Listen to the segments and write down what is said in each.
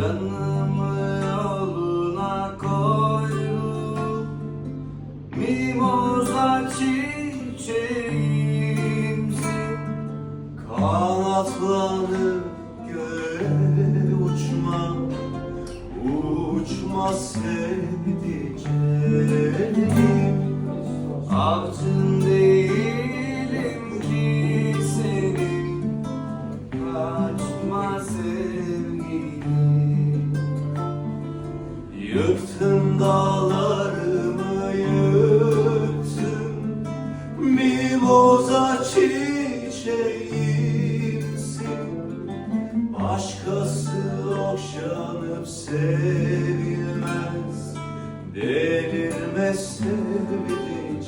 Canımı yoluna koydum Mimoza çiçeğimsin Kanatlanıp göğe uçma Uçma sevdiceğim. Başkası okşanıp sevilmez. Delirme sevdiceğim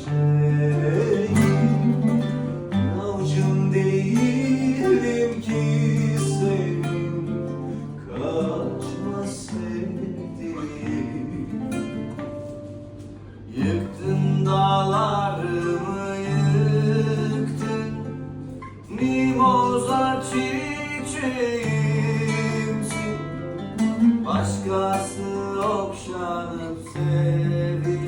Başkası okşanıp sevilmez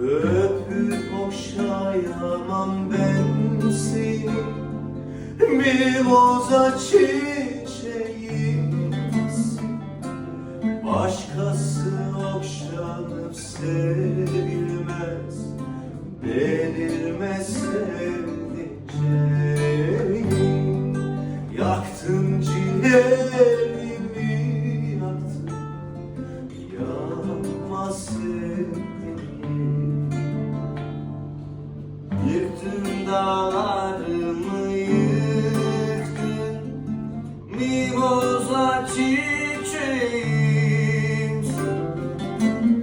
Öpüp okşayamam ben seni. Mimoza çiçeğimsin Başkası okşanıp sevilmez. Delirme sevdiceğim. Yaktın ciğerimi Mimoza çiçeğimsin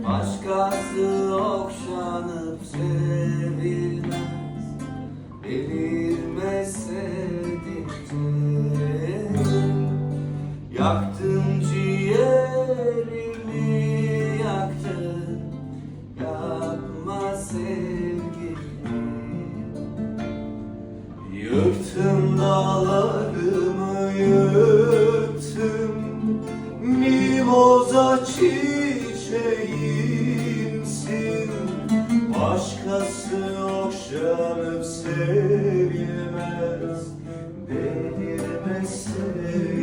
Başkası okşanıp sevilmez Delirme sevdikçe Yaktın ciğerimi yaktın Yakma sevgilim. Yıktın dağlarımı kimsin? Başkası okşanıp sevilmez Delirmesin